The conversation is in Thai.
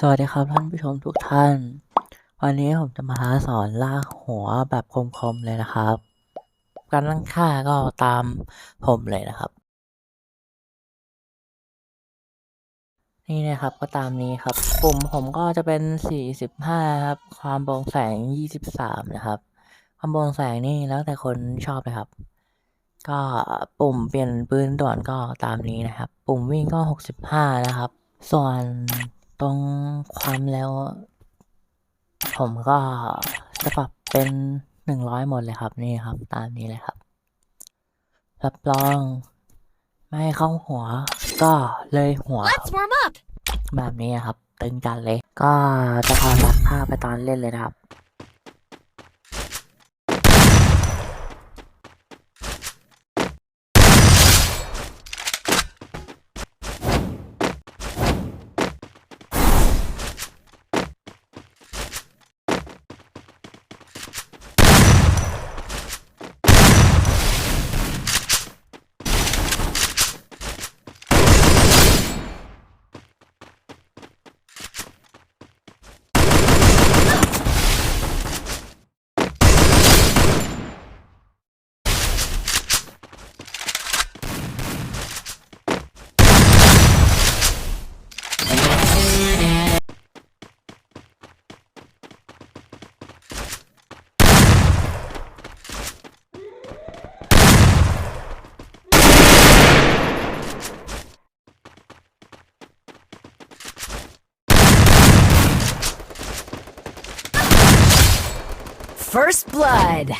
สวัสดีครับท่านผู้ชมทุกท่าน วันนี้ผมจะมาสอนลากหัวแบบคมๆเลยนะครับ การตั้งค่าก็ตามผมเลยนะครับ นี่นะครับก็ตามนี้ครับ ปุ่มผมก็จะเป็น 45 ครับ ความโปร่งแสง 23 นะครับ ความโปร่งแสงนี่แล้วแต่คนชอบเลยครับ ก็ปุ่มเปลี่ยนปืนด่วนก็ตามนี้นะครับ ปุ่มวิ่งก็ 65 นะครับ ส่วน ตรงความเร็ว ผมก็จะปรับเป็น100หมดเลยครับนี่ครับ ตามนี้เลยครับ รับรอง ไม่ให้เข้าหัว ก็เลยหัวครับ Let's warm up. แบบนี้ครับ ตึงจัดเลย ก็จะพาตัดภาพไปตอนเล่นเลยนะครับ First blood.